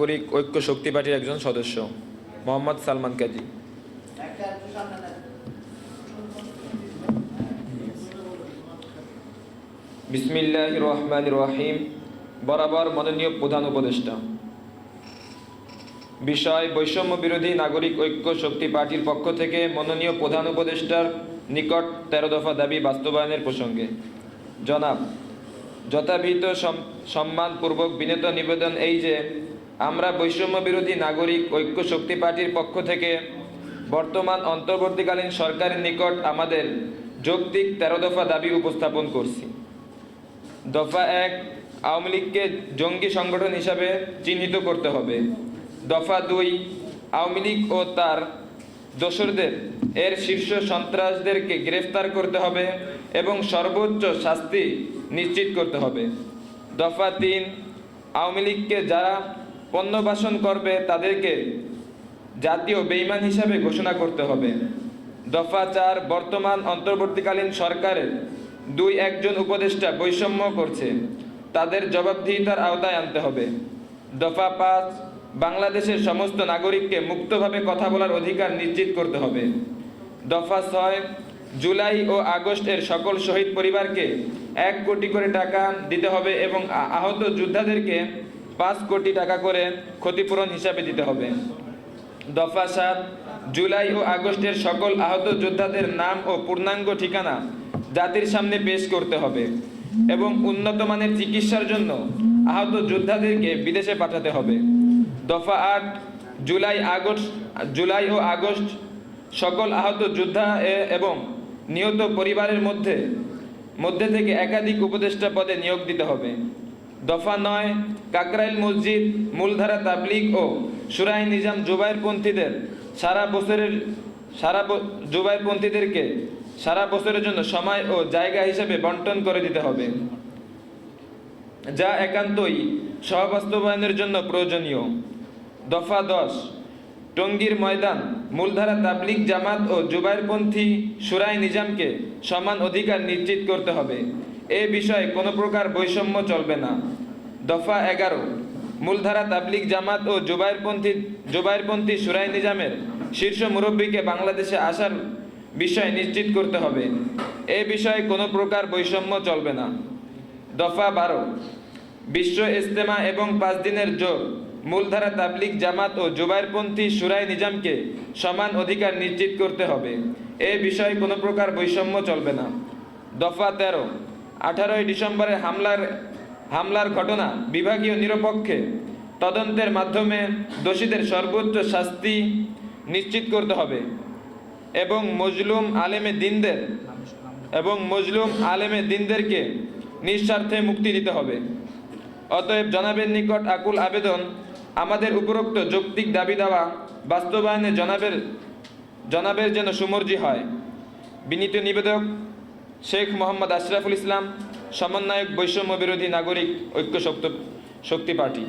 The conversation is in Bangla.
নাগরিক ঐক্য শক্তি পার্টির একজন সদস্য, মোহাম্মদ সালমান কাজী। বিসমিল্লাহ রহমান রহিম, বরাবর মাননীয় প্রধান উপদেষ্টা। বিষয় বৈষম্য বিরোধী নাগরিক ঐক্য শক্তি পার্টির পক্ষ থেকে মাননীয় প্রধান উপদেষ্টার নিকট তেরো দফা দাবি বাস্তবায়নের প্রসঙ্গে। জনাব, যথাবিহিত সম- সম্মানপূর্বক বিনীত নিবেদন এই যে আমরা বৈষম্য বিরোধী নাগরিক ঐক্য শক্তি পার্টির পক্ষ থেকে বর্তমান অন্তর্বর্তীকালীন সরকারের নিকট আমাদের যৌক্তিক তেরো দফা দাবি উপস্থাপন করছি। দফা এক, আওয়ামী লীগকে জঙ্গি সংগঠন হিসাবে চিহ্নিত করতে হবে। দফা দুই, আওয়ামী লীগ ও তার দোসরদের, এর শীর্ষ সন্ত্রাসদেরকে গ্রেফতার করতে হবে এবং সর্বোচ্চ শাস্তি নিশ্চিত করতে হবে। দফা তিন, আওয়ামী লীগকে যারা পণ্যবাসন করবে, তাদেরকে জাতীয় বেইমান হিসাবে ঘোষণা করতে হবে। দফা চার, বর্তমান অন্তর্বর্তীকালীন সরকারের দুই একজন উপদেষ্টা বৈষম্য করছে, তাদের জবাবদিহিতার আওতায় আনতে হবে। দফা পাঁচ, বাংলাদেশের সমস্ত নাগরিককে মুক্তভাবে কথা বলার অধিকার নিশ্চিত করতে হবে। দফা ছয়, জুলাই ও আগস্টের সকল শহীদ পরিবারকে এক কোটি করে টাকা দিতে হবে এবং আহত যোদ্ধাদেরকে পাঁচ কোটি টাকা করে ক্ষতিপূরণ হিসাবে দিতে হবে। দফা সাত, জুলাই ও আগস্টের সকল আহত যোদ্ধাদের নাম ও পূর্ণাঙ্গ ঠিকানা জাতির সামনে পেশ করতে হবে এবং উন্নত মানের চিকিৎসার জন্য আহত যোদ্ধাদেরকে বিদেশে পাঠাতে হবে। দফা আট, জুলাই আগস্ট, জুলাই ও আগস্ট সকল আহত যোদ্ধা এবং নিহত পরিবারের মধ্যে মধ্যে থেকে একাধিক উপদেষ্টা পদে নিয়োগ দিতে হবে। দফা নয়, কাকরাইল মসজিদ, মূলধারা তাবলিগ ও সুরাই নিজাম জুবাইরপন্থীদের সারা বছরের, সারা জুবাইরপন্থীদেরকে সারা বছরের জন্য সময় ও জায়গা হিসেবে বন্টন করে দিতে হবে, যা একান্তই সহবাস্তবায়নের জন্য প্রয়োজনীয়। দফা দশ, টঙ্গীর ময়দান, মূলধারা তাবলিগ জামাত ও জুবাইরপন্থী সুরাই নিজামকে সমান অধিকার নিশ্চিত করতে হবে। এ বিষয়ে কোনো প্রকার বৈষম্য চলবে না। দফা এগারো, মূলধারা তাবলিগ জামাত ও জুবাইরপন্থী জুবাইরপন্থী সুরাই নিজামের শীর্ষ মুরব্বীকে বাংলাদেশে আসার বিষয় নিশ্চিত করতে হবে। এ বিষয়ে কোনো প্রকার বৈষম্য চলবে না। দফা বারো, বিশ্ব ইজতেমা এবং পাঁচ দিনের জোর, মূলধারা তাবলিগ জামাত ও জুবাইরপন্থী সুরাই নিজামকে সমান অধিকার নিশ্চিত করতে হবে। এ বিষয়ে কোনো প্রকার বৈষম্য চলবে না। দফা তেরো আঠারোই ডিসেম্বরে হামলার হামলার ঘটনা বিভাগীয় নিরপেক্ষে তদন্তের মাধ্যমে দোষীদের সর্বোচ্চ শাস্তি নিশ্চিত করতে হবে এবং মজলুম আলেমে দিনদের এবং মজলুম আলেমে দিনদেরকে নিঃস্বার্থে মুক্তি দিতে হবে। অতএব জনাবের নিকট আকুল আবেদন, আমাদের উপরোক্ত যৌক্তিক দাবি দেওয়া বাস্তবায়নে জনাবের জনাবের যেন সুমর্জি হয়। বিনীত নিবেদক শেখ মোহাম্মদ আশরাফুল ইসলাম সমন্বয়ক বৈষম্য বিরোধী নাগরিক ঐক্য শক্ত শক্তি পার্টি।